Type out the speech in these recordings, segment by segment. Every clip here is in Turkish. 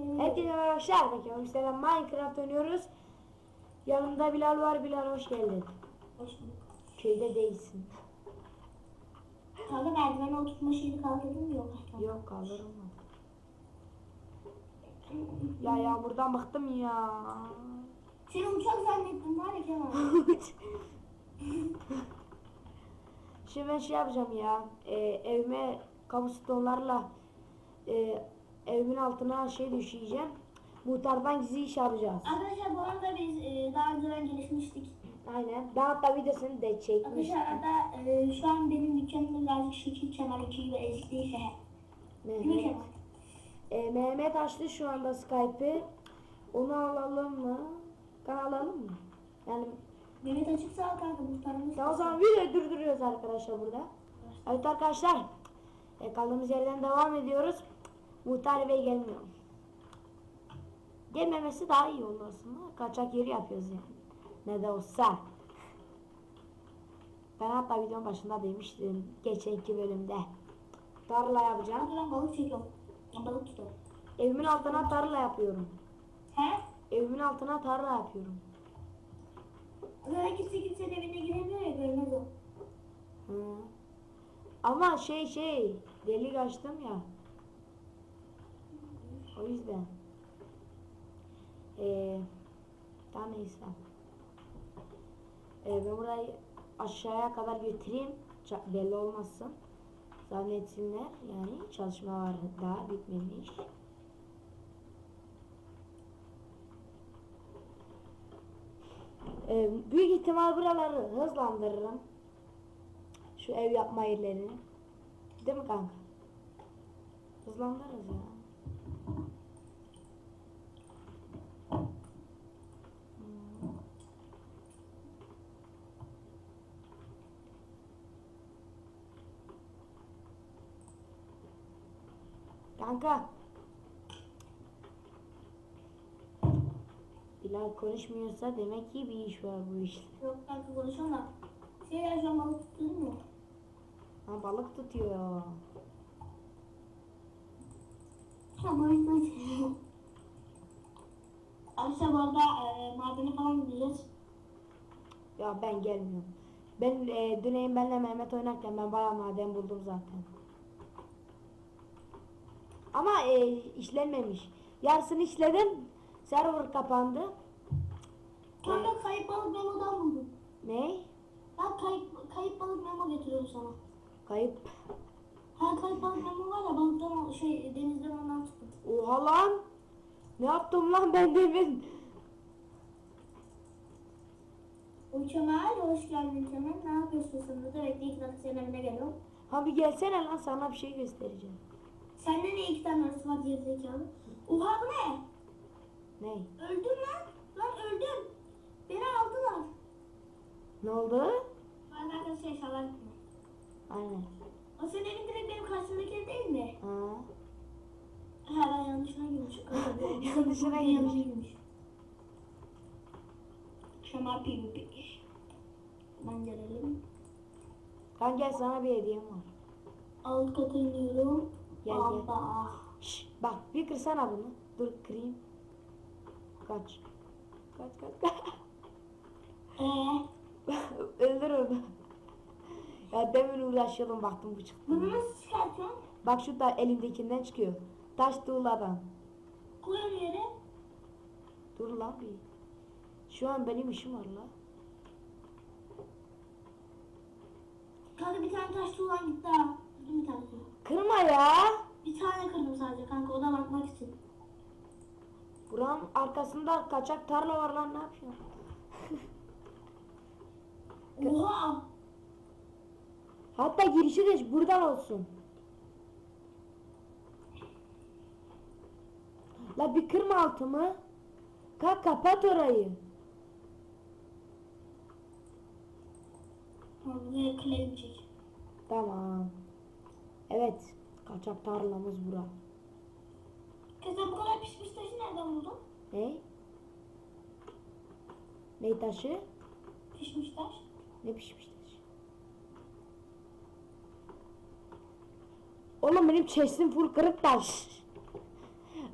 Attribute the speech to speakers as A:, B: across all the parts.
A: Merhaba arkadaşlar. Bakıyorum sizlerle Minecraft oynuyoruz. Yanımda Bilal var. Bilal hoş geldin.
B: Hoş bulduk.
A: Köyde değilsin.
B: Kanka merdivene oturtma şeyini kaldırdın mı yok?
A: Yok kaldırılmadı. Ya yağmurdan bıktım ya.
B: Seni uçak zannettim var ya Kemal.
A: Şimdi ben şey yapacağım ya. E, evime kabustonlarla e, evimin altına şey düşeceğim. Muhtardan gizli iş yapacağız.
B: Arkadaşlar bu arada biz e, daha önceden gelişmiştik.
A: Aynen. Ben hatta videosunu da çekmiştim.
B: Arkadaşlar da e, şu an benim dükkanımda birazcık şekil 2 ve eski
A: Mehmet. E, Mehmet açtı şu anda Skype'ı. Onu alalım mı? Alalım mı? Yani
B: Mehmet açıksa al kanka muhtarımız.
A: tamam o zaman videoyu durduruyoruz arkadaşlar burada. Evet arkadaşlar. E, kaldığımız yerden devam ediyoruz. Muhtar Bey gelmiyor. Gelmemesi daha iyi olur aslında. Kaçak yeri yapıyoruz yani. Ne de olsa. Ben hatta videonun başında demiştim. Geçenki bölümde. Tarla yapacağım.
B: Ben balık çekiyorum. Ben balık tutuyorum.
A: Evimin altına tarla yapıyorum.
B: He?
A: Evimin altına tarla yapıyorum.
B: Zaten kimse kimsenin evine giremiyor ya görmez o.
A: Hı. Ama şey şey delik açtım ya. O yüzden. Ee, daha neyse. Ee, ben burayı aşağıya kadar götüreyim. Belli olmasın. Zannetsinler. Yani çalışma var daha bitmemiş. Ee, büyük ihtimal buraları hızlandırırım. Şu ev yapma yerlerini. Değil mi kanka? Hızlandırırız ya. Hmm. Kanka. Bilal konuşmuyorsa demek ki bir iş var bu işte.
B: Yok kanka konuşalım da. Şey ya şu an balık tuttun mu?
A: Ha balık tutuyor.
B: Tamam hadi. Arkadaşlar bu arada e, madeni falan gideceğiz.
A: Ya ben gelmiyorum. Ben e, Düney'in benle Mehmet oynarken ben bayağı maden buldum zaten. Ama e, işlenmemiş. Yarısını işledim. Server kapandı.
B: Kanka kayıp balık memodan buldum.
A: Ne?
B: Ben kayıp, kayıp balık memo getiriyorum sana.
A: Kayıp.
B: Ha kayıp balık memo var ya balıktan şey denizden ondan çıktım.
A: Oha lan. Ne yaptım lan ben demin?
B: O Kemal hoş geldin Kemal. Ne yapıyorsun sen burada? Bekle dakika senin evine geliyorum.
A: Ha bir gelsene lan sana bir şey göstereceğim.
B: Sende ne iki tane arası var gerizekalı? Oha bu ne?
A: Ne?
B: Öldüm lan. Lan öldüm. Beni aldılar.
A: Ne oldu?
B: Ben arkadaşlar eşyalar gittim.
A: Aynen.
B: O senin evin direkt benim karşımdaki değil mi?
A: Ha.
B: Ha ben yanlışına girmişim.
A: Yanlışına girmiş.
B: girmiş. Kemal PvP. Ben gelelim.
A: Kan gel sana bir hediyem var.
B: Alt kata iniyorum.
A: Gel, gel. Şş, bak bir kırsana bunu. Dur kırayım. Kaç. Kaç kaç kaç.
B: Eee?
A: Öldür onu. Ya demin uğraşıyordum baktım bu çıktı.
B: Bunu nasıl çıkartıyorsun?
A: Bak şu da elindekinden çıkıyor. Taş tuğladan.
B: Koy onu yere.
A: Dur lan bir. Şu an benim işim var la.
B: Kanka bir tane taş tuğlan gitti ha. Kırdım bir tane.
A: Kırma ya.
B: Bir tane kırdım sadece kanka o da bakmak için.
A: Buranın arkasında kaçak tarla var lan ne yapıyorsun?
B: Oha!
A: Hatta girişi de buradan olsun. La bir kırma altımı. Kalk kapat orayı.
B: Buraya çek.
A: Tamam. Evet. Kaçak tarlamız bura.
B: Kız sen bu kadar pişmiş taşı nereden buldun?
A: Ne? Ne taşı?
B: Pişmiş taş.
A: Ne pişmiş taşı? Oğlum benim chest'im full kırık taş.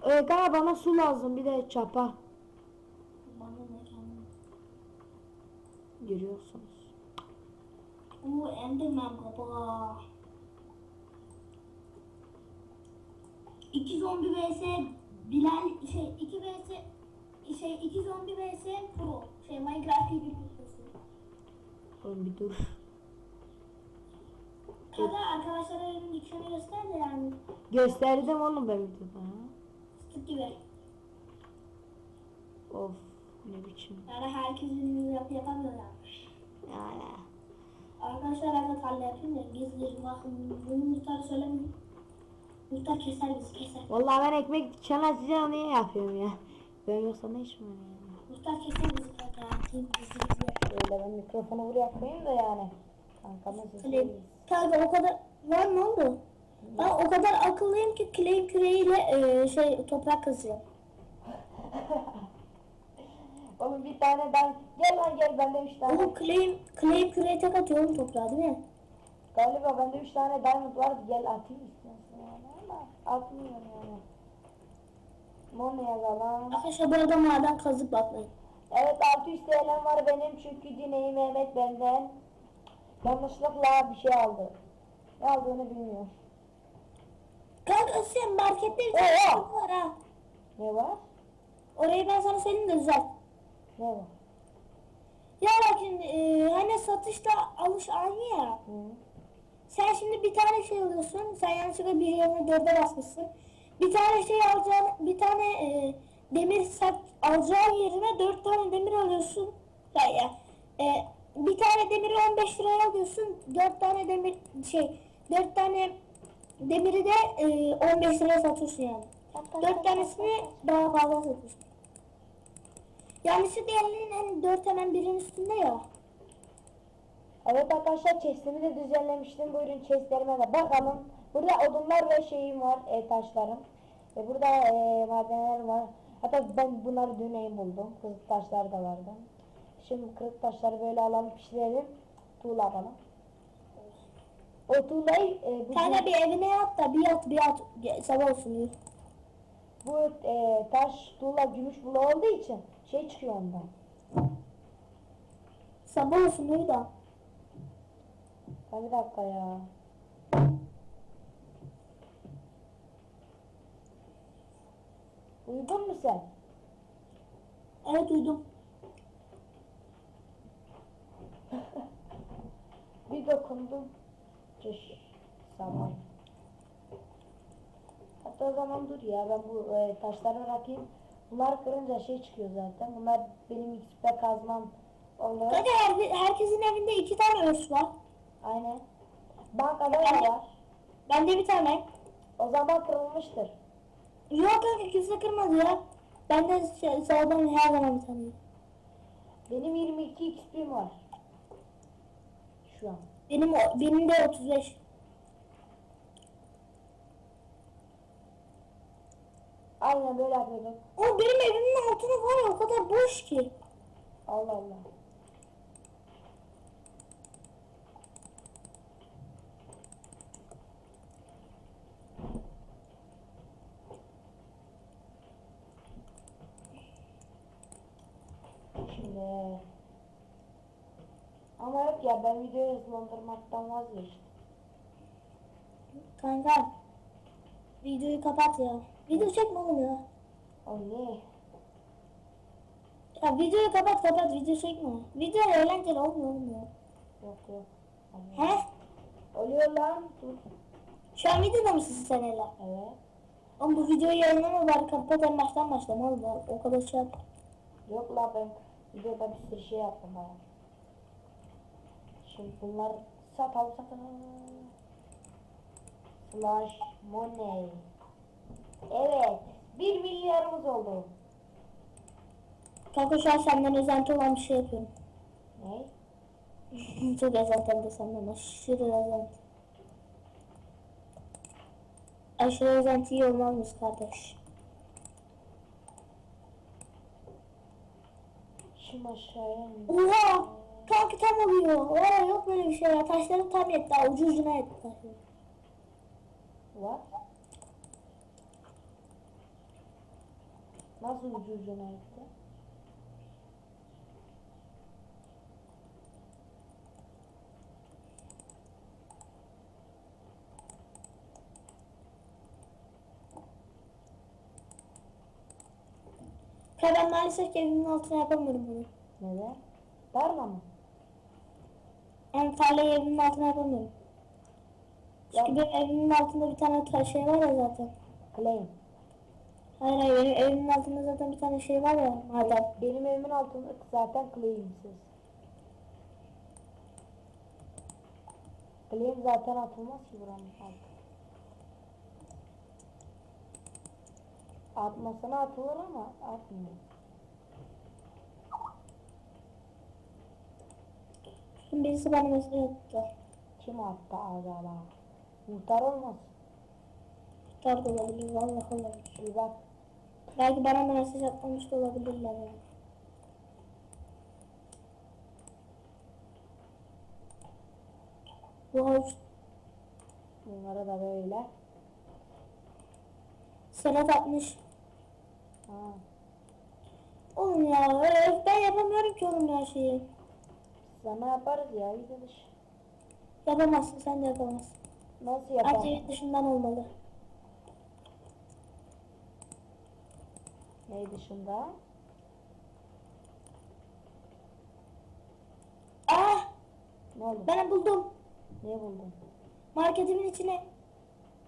A: Ee, kanka bana su lazım bir de çapa.
B: Bana ne kendim.
A: Görüyorsunuz.
B: Uuu Enderman kapağı. İki zombi vs Bilal şey iki vs şey iki zombi vs pro şey Minecraft gibi bir şey.
A: Oğlum bir dur.
B: Kanka arkadaşların dükkanı göster de yani.
A: Gösterdim oğlum ben videoda. ha.
B: Sık gibi.
A: Of ne biçim.
B: Yani herkesin yap yapamıyor yani. Arkadaşlar ben de tarla yapayım da gizli bakın bunu muhtar söylemeyin. Muhtar keser bizi keser.
A: Vallahi ben ekmek dükkanı açacağım niye yapıyorum ya. Ben yoksa ne işim var yani.
B: Muhtar keser bizi kanka. Kim bizi bizi.
A: Böyle ben mikrofonu buraya koyayım da yani. Kankamın sesi
B: Claim.
A: değil.
B: Kanka o kadar var ne oldu? Ben o kadar akıllıyım ki claim küreğiyle e, şey toprak kazıyorum.
A: Oğlum bir tane ben gel lan gel bende üç tane.
B: Oğlum claim, claim küreğe tek atıyorum toprağa değil mi?
A: Galiba bende üç tane diamond var gel atayım ama atmıyorum yani. Mon ne yazalım?
B: Arkadaşlar bu arada maden kazıp bakmayın.
A: Evet 600 TL'm var benim çünkü Dineyi Mehmet benden yanlışlıkla bir şey aldı. Ne aldığını bilmiyorum.
B: Kanka sen markette bir tane
A: Oo.
B: var ha.
A: Ne var?
B: Orayı ben sana söyleyeyim de düzelt.
A: Ne var?
B: Ya bak şimdi e, hani satışta alış aynı ya.
A: Hı.
B: Sen şimdi bir tane şey alıyorsun. Sen yanlışlıkla bir yerine dörde basmışsın. Bir tane şey alacağın, bir tane e, demir sat alacağın yerine dört tane demir alıyorsun. Ya, ya, e, bir tane demiri 15 liraya alıyorsun. Dört tane demir şey, dört tane demiri de e, 15 liraya satıyorsun yani. Dört tanesini daha fazla satıyorsun. Yanlışlıkla yerlerin hani dört hemen birinin üstünde ya.
A: Evet arkadaşlar chestimi de düzenlemiştim. Buyurun chestlerime de bakalım. Burada odunlar ve şeyim var, e, taşlarım. Ve burada e, madenler var. Hatta ben bunları dün buldum. Kızık taşlar da vardı. Şimdi kırık taşları böyle alalım pişirelim. Tuğla yapalım. O tuğlayı e, bu,
B: de bir evine yat da bir yat bir yat sabah olsun
A: bu e, taş tuğla gümüş bulu olduğu için şey çıkıyor ondan.
B: Sabah olsun da.
A: Ha, bir dakika ya. Uyudun mu sen?
B: Evet duydum.
A: Bir dokundum. Çüş. Sabah. Hatta o zaman dur ya ben bu e, taşları bırakayım. Bunlar kırınca şey çıkıyor zaten. Bunlar benim XP kazmam oluyor.
B: Kanka her, herkesin evinde iki tane örs var.
A: Aynen. Bankada da var.
B: Bende bir tane.
A: O zaman kırılmıştır.
B: Yok kanka kimse kırmadı ya. Bende şey, sağdan her zaman bir tane.
A: Benim 22 XP'm var. Şu an.
B: Benim o- benim de 35.
A: Aynen böyle yapıyordum.
B: O benim evimin altına var ya o kadar boş ki.
A: Allah Allah. Şimdi ama yok ya ben videoyu hızlandırmaktan vazgeçtim.
B: Kanka. Videoyu kapat ya. Video çekme oğlum ya.
A: O ne?
B: Ya videoyu kapat kapat video çekme. Video eğlenceli olmuyor oğlum ya.
A: Yok yok. Allah.
B: He?
A: Oluyor lan. Dur.
B: Şu an videoda mısın sen hele?
A: Evet.
B: Oğlum bu videoyu yayınlama bari kapat en baştan başlama oğlum. O kadar şey yap.
A: Yok la ben videoda bir sürü şey yaptım baya. Şimdi bunlar satalım satalım. Slash money. Evet. Bir milyarımız oldu.
B: Kanka şu an senden özenti olan bir şey yapıyorum.
A: Ne?
B: Çok özenti hem de senden aşırı özenti. Aşırı özenti iyi olmaz kardeş?
A: Şimdi aşağıya in.
B: Oha! Kanka tam oluyor. Oha yok böyle bir şey ya. Taşları tam yetti. ha, Ucu ucuna yetti taşları.
A: What? Nasıl ucu ucuna gitti?
B: Kanka ben maalesef evimin altına yapamıyorum bunu.
A: Neden? Darla mı?
B: Yani tarlayı evimin altına yapamıyorum. Çünkü benim evimin altında bir tane ta- şey var ya zaten.
A: Claim.
B: Hayır hayır benim evimin altında zaten bir tane şey var ya maden.
A: Benim evimin altında zaten claimsiz. Claim zaten atılmaz ki buranın altı. Atmasına atılır ama atmıyor.
B: Şimdi birisi bana mesaj attı.
A: Kim attı acaba? Muhtar olmaz.
B: Tutar da olabilir vallahi olabilir.
A: Bir bak.
B: Belki bana mesaj atmamış da olabilirler yani. Havuç
A: Bunlara da böyle.
B: Serhat atmış. Oğlum ya ben yapamıyorum ki oğlum ya şeyi.
A: Sana yaparız ya dış.
B: Yapamazsın sen de yapamazsın.
A: Nasıl
B: Bence
A: yapalım?
B: yurt dışından olmalı.
A: Ne dışında?
B: Ah
A: Ne oldu?
B: ben buldum.
A: Ne buldun?
B: Marketimin içine.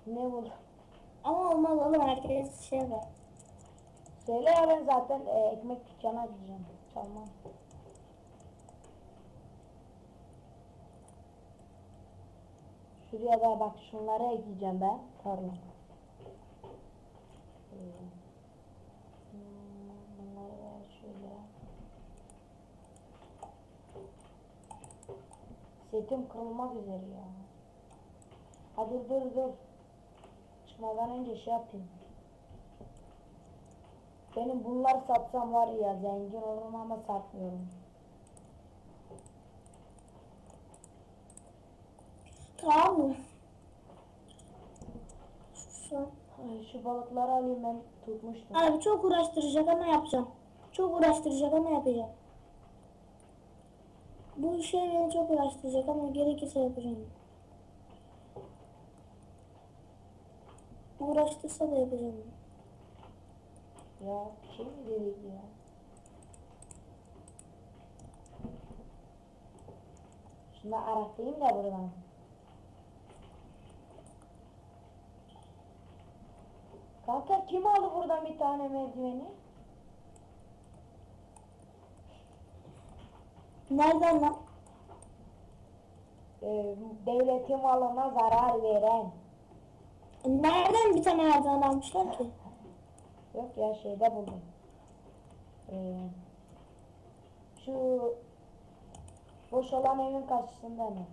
A: Ne buldun?
B: Ama olmaz oğlum herkes şey var.
A: Söyle ben zaten e, ekmek dükkanı açacağım. Çalmam. Şuraya da bak şunları ekleyeceğim ben. Tarla. Bunları şöyle. Setim kırılmak üzere ya. Ha dur dur dur. Çıkmadan önce şey yapayım. Benim bunlar satsam var ya zengin olurum ama satmıyorum.
B: Tamam mı? Şu
A: şu balıkları alayım ben tutmuştum.
B: Abi çok uğraştıracak ama yapacağım. Çok uğraştıracak ama yapacağım. Bu şey beni çok uğraştıracak ama gerekirse yapacağım. Uğraştırsa da yapacağım.
A: Ya bir şey mi dedik ya? Şunu da araklayayım da buradan. Kanka kim aldı buradan bir tane merdiveni?
B: Nereden lan?
A: Ee, devletin malına zarar veren.
B: Nereden bir tane merdiven almışlar ki?
A: Yok ya şeyde buldum. Ee, şu boş olan evin karşısında mı?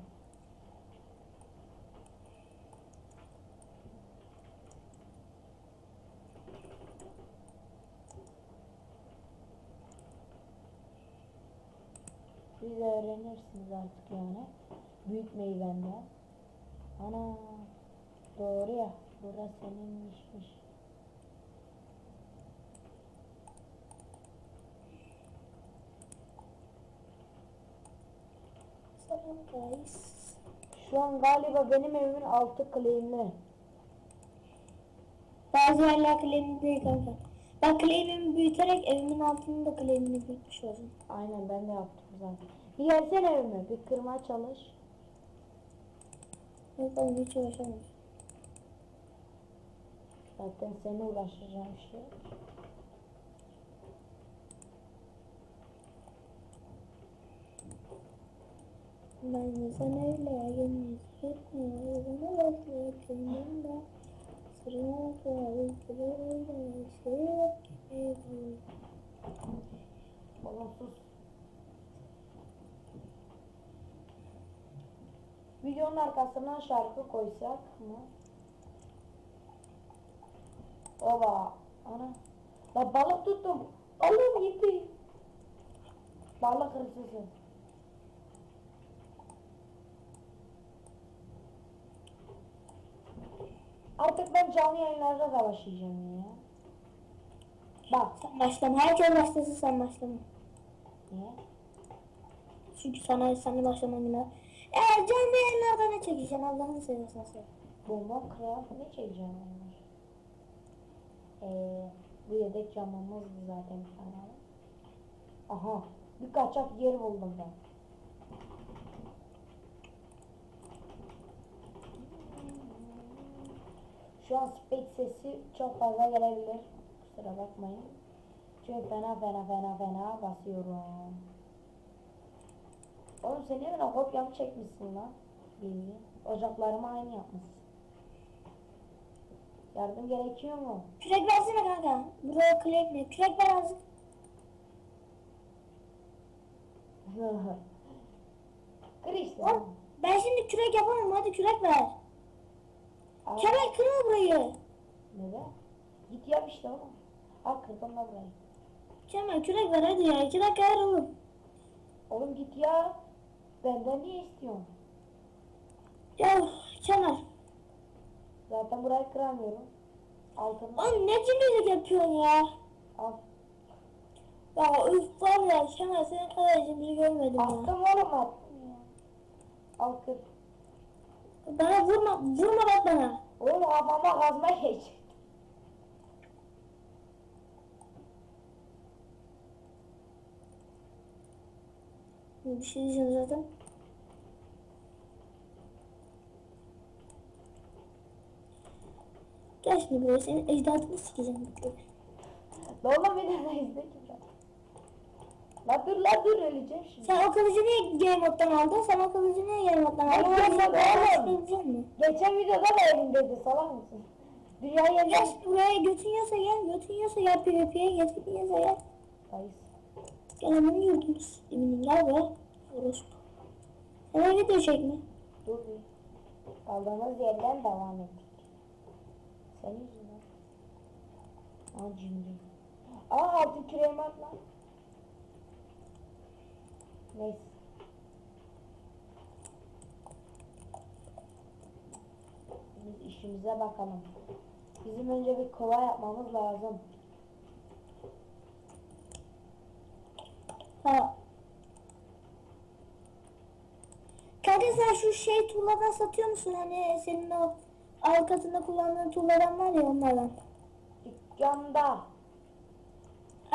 A: Siz öğrenirsiniz artık yani. Büyük meyvende. Ana doğru ya. Burası seninmişmiş.
B: Selam guys.
A: Şu an galiba benim evimin altı claimli.
B: Bazı yerler claim'i değil kanka. Ben claim'imi büyüterek evimin altını da claim'ini büyütmüş oldum.
A: Aynen ben de yaptım zaten. Bir gelsene evime. Bir kırma çalış.
B: Yok oğlum hiç uğraşamam.
A: Zaten seni uğraşacağım işte.
B: Ben sen öyle kaldırıyorum Şey yok gibi
A: Oğlum sus. Videonun arkasına şarkı koysak mı? Oba. Ana. La balık tuttum. Allah'ım gitti. Balık hırsızı. Artık ben canlı yayınlarda da başlayacağım ya. Bak.
B: Sen başlama. Herkes başlasın sen başlama.
A: Niye?
B: Çünkü sana sana başlaman günah. Eğer canlı yayınlarda ne çekeceksin Allah'ını seversen söyle.
A: Bomba kral ne çekeceğim onlar? Ee, bu yedek camımızdı zaten bir tane. Aha. Bir kaçak yer buldum ben. Şu an speed sesi çok fazla gelebilir. Kusura bakmayın. Çünkü fena fena fena fena basıyorum. Oğlum sen niye böyle kopyamı çekmişsin lan? Bilgi. Ocaklarımı aynı yapmışsın. Yardım gerekiyor mu?
B: Kürek versene kanka. Buraya kürek ne? Kürek ver azıcık.
A: Kır işte.
B: Oğlum, ben şimdi kürek yapamam. Hadi kürek ver.
A: Al.
B: Kemal kırma burayı.
A: Neden? Git yap işte oğlum. Al kırdım da burayı.
B: Kemal kürek ver hadi ya. İki dakika ver oğlum.
A: Oğlum git ya. Benden niye istiyorsun?
B: Ya Kemal.
A: Zaten burayı kıramıyorum. Altını
B: Oğlum ne cimrilik yapıyorsun ya?
A: al.
B: Ya üf var ya Kemal senin kadar cimri görmedim ya.
A: Attım oğlum attım ya. Al kır.
B: Bana vurma, vurma bak bana.
A: Oğlum kafama kazma geç.
B: Bir şey diyeceğim zaten. Gel şimdi buraya senin ecdadını sikeceğim.
A: Oğlum beni ne izle. La dur la dur öleceğim şimdi.
B: Sen o kılıcı niye game moddan aldın? Sen o kılıcı niye game moddan aldın?
A: Ben
B: Sen
A: oğlum. Geçen videoda da elimdeydi salak mısın?
B: Gel
A: yeniden...
B: şimdi buraya götün yiyorsa gel, götün yiyorsa gel PvP'ye, götün yiyorsa gel.
A: Dayıs.
B: Gel hemen yurdum. Eminim gel be. Orospu. Hemen video çekme.
A: Dur bir. Kaldığımız yerden devam ettik. Senin yüzünden. Aa cimri. Aa altın küreğimi at lan. Neyse. Biz işimize bakalım. Bizim önce bir kova yapmamız lazım.
B: Ha. Kanka sen şu şey tuğladan satıyor musun? Hani senin o arkasında kullandığın tuğladan var ya onlardan.
A: Dükkanda.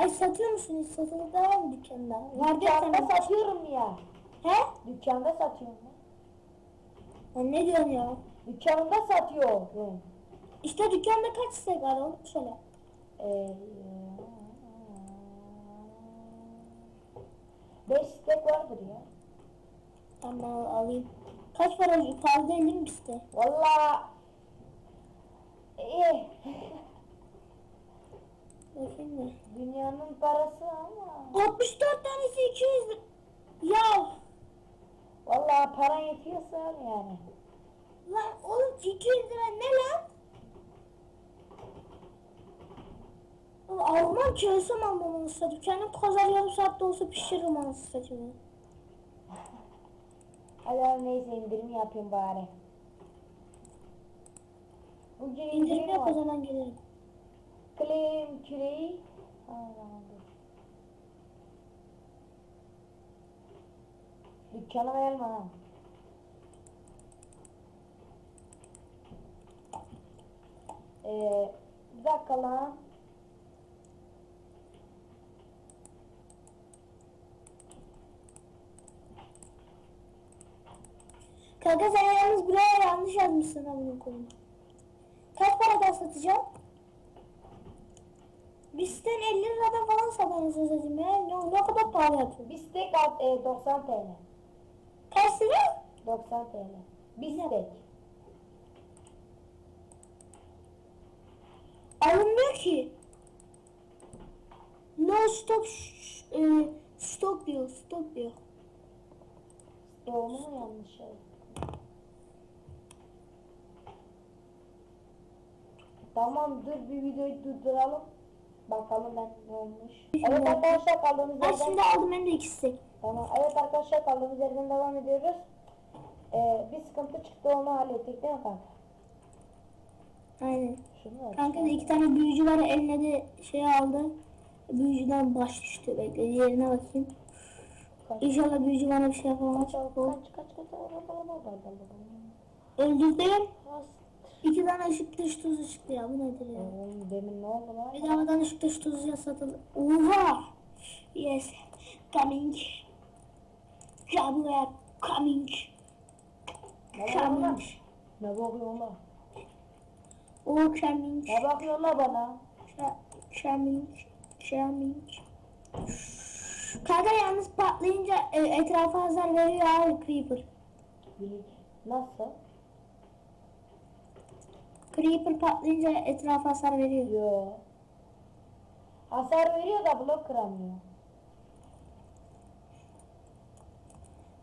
B: Ay satıyor musun? Hiç satılıp da var mı dükkanda? Var
A: Dükkanda satıyorum ya.
B: He?
A: Dükkanda satıyorum ya.
B: Lan ne diyorsun ya?
A: Dükkanda satıyorum.
B: İşte dükkanda kaç istek var oğlum söyle.
A: Ee, beş stek vardır ya.
B: Tamam alayım. Kaç para kaldı elim işte.
A: Valla iyi.
B: Bakayım?
A: Dünyanın parası ama
B: 64 tanesi 200 lira. Ya
A: valla paran yetiyorsa al yani.
B: lan oğlum 200 lira ne lan? Alman ki ölsem almam onu satayım. Kendim pazar yarım saatte olsa pişiririm anasını satayım.
A: Hadi abi neyse indirim yapayım bari. Bugün
B: İndirim yap o zaman gelirim.
A: Claim küreği. Dur. Dükkana verme ha. Ee, bir dakika lan.
B: Kanka sen yalnız buraya yanlış yazmışsın bunun kolunu. Kaç paradan satacağım? Bizden 50 liradan falan satarız satayım ya. Ne, ne kadar pahalı yapıyor.
A: Bir steak at, e, 90 TL.
B: Lira?
A: 90 TL. Bir steak.
B: Alınmıyor ki. No stop ş- e, stop diyor, stop diyor.
A: Doğumu mu yanlış yazdım? Tamam dur bir videoyu durduralım. Bakalım ben ne olmuş. Evet arkadaşlar kaldığımız
B: Ben
A: yerden
B: şimdi aldım hem de ikisi.
A: Tamam. Evet arkadaşlar kaldığımız yerden devam ediyoruz. Ee, bir sıkıntı çıktı onu hallettik değil mi kanka?
B: Aynen.
A: Şunu.
B: Kanka da iki tane büyücü var eline de şey aldı. Büyücüden baş düştü. Bekle yerine bakayım.
A: Kaç.
B: İnşallah büyücü bana bir şey yapamaz.
A: Kaç kaç kaç kaç kaç
B: Öldürdüm.
A: As.
B: İki tane ışık dış tuzu çıktı ya. Bu nedir ya?
A: Oğlum demin ne oldu lan?
B: Bedavadan ışık dış tuzu satıldı. Oha! Yes. Coming. Jabuya coming. Coming.
A: Ne bakıyorsun lan?
B: O coming.
A: Ne bakıyorsun lan bana?
B: Coming. Coming. Kanka yalnız patlayınca e, etrafa hasar veriyor abi Creeper.
A: Nasıl?
B: Creeper patlayınca etrafa hasar veriyor.
A: Yo. Hasar veriyor da blok kıramıyor.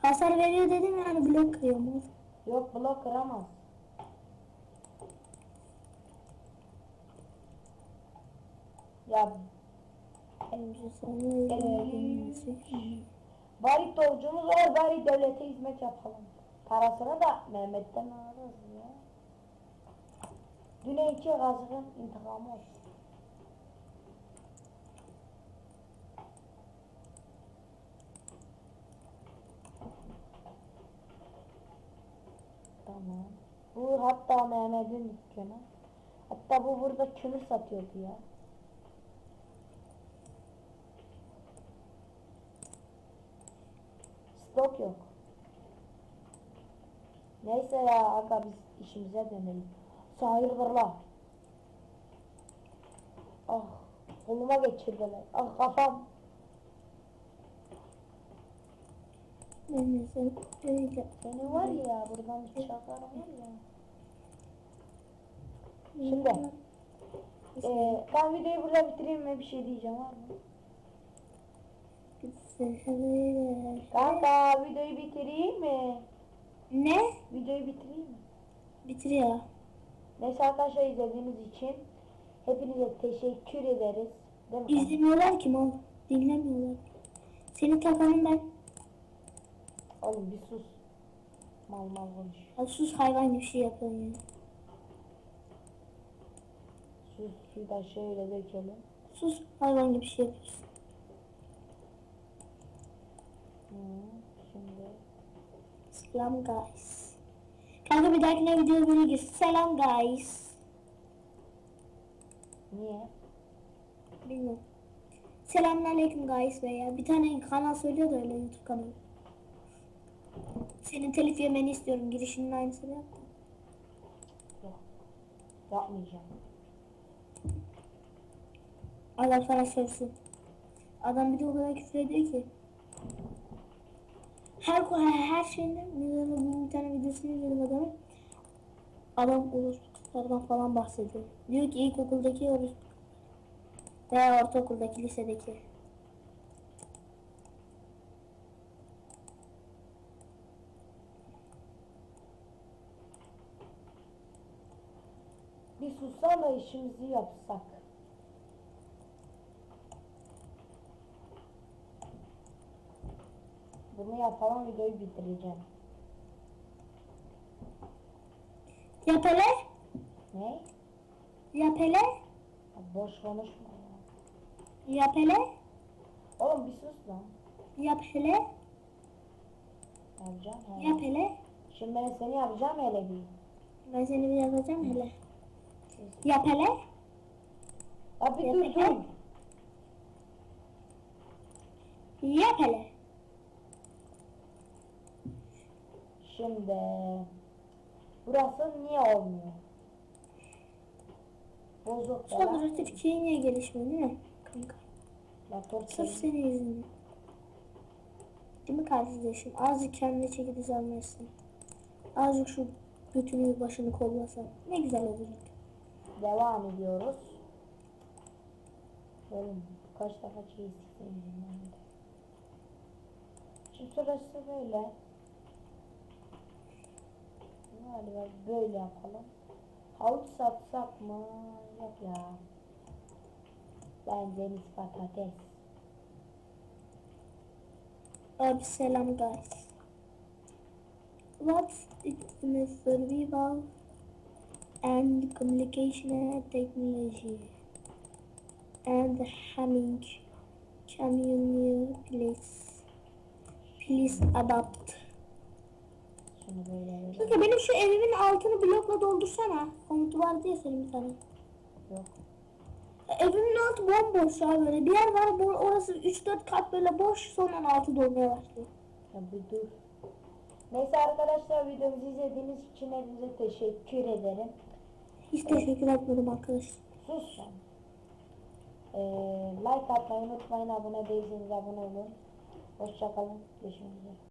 B: Hasar veriyor dedim yani blok kırıyor mu?
A: Yok blok kıramaz. Ya bari torcumuz var bari devlete hizmet yapalım. Parasını da Mehmet'ten alırız ya. Düne iki gazının intikamı olsun. Tamam. Bu hatta Mehmet'in dükkanı. Hatta bu burada kömür satıyordu ya. Stok yok. Neyse ya aga biz işimize dönelim. Hayırdır la? Ah koluma geçirdiler. Ah kafam.
B: Neyse öyle.
A: Senin var ya buradan bıçaklar var ya. Şimdi. Ee, ben videoyu burada bitireyim mi? Bir şey diyeceğim var mı? Kanka videoyu bitireyim mi?
B: Ne?
A: Videoyu bitireyim mi?
B: Bitiriyor.
A: Neyse arkadaşlar izlediğiniz için hepinize teşekkür ederiz. Değil mi?
B: İzlemiyorlar ki mal. Dinlemiyorlar. Senin takanın ben.
A: Oğlum bir sus. Mal mal konuş.
B: Ya sus hayvan gibi şey yapıyorsun ya.
A: Sus suyu da şöyle dökelim.
B: Sus hayvan gibi şey yapıyorsun.
A: Hı, şimdi
B: Selam guys. Kanka bir dahakine video böyle. Selam guys.
A: niye?
B: Bilmiyorum. Selamünaleyküm guys veya bir tane kanal söylüyor da öyle YouTube kanalı. Senin telif yemeni istiyorum. Girişinin aynısını yap. da.
A: Yok. Yapmayacağım.
B: Allah sana sövsün. Adam bir de o kadar küfür ediyor ki. Her her, şeyinde bugün bir tane videosunu izledim adamın. Adam orospulardan falan bahsediyor. Diyor ki ilkokuldaki orospu veya ortaokuldaki lisedeki.
A: Bir sussan da işimizi yapsak. Bunu yapalım videoyu bitireceğim.
B: Yap hele.
A: Ne?
B: Yap hele.
A: Ya Boş konuşma ya.
B: Yap hele.
A: Oğlum bir sus lan.
B: Yap hele.
A: Yapacağım hele.
B: Yap hele.
A: Şimdi ben seni yapacağım hele bir.
B: Ben seni bir yapacağım hele. Yap hele. Yap
A: dur dur.
B: Yap hele.
A: Şimdi burası niye olmuyor? Bozuk
B: Sonra
A: falan.
B: Türkiye niye gelişmiyor değil mi? Kanka.
A: Laptop
B: Sırf
A: senin.
B: yüzünden. Değil mi kardeşim? Azıcık kendine çeki düzen versin. Azıcık şu götünü başını kollasan. Ne güzel olacak.
A: Devam ediyoruz. Oğlum kaç defa çizdik. Şimdi sırası böyle. Galiba böyle yapalım. Havuç satsak mı? Yok ya. Bence biz patates.
B: Abi selam guys. What's it in a survival and communication technology and humming community please please adapt.
A: Şunu böyle böyle.
B: Kanka benim şu evimin altını blokla doldursana. Komutu vardı ya senin bir tane.
A: Yok.
B: Evimin altı bomboş ya böyle. Bir yer var orası 3-4 kat böyle boş sonra altı dolmaya başlıyor.
A: Ya bir dur. Neyse arkadaşlar videomuzu izlediğiniz için hepinize teşekkür ederim.
B: Hiç teşekkür etmiyorum arkadaş.
A: Sus sen. Ee, like atmayı unutmayın. Abone değilseniz abone olun. Hoşçakalın. Görüşmek üzere.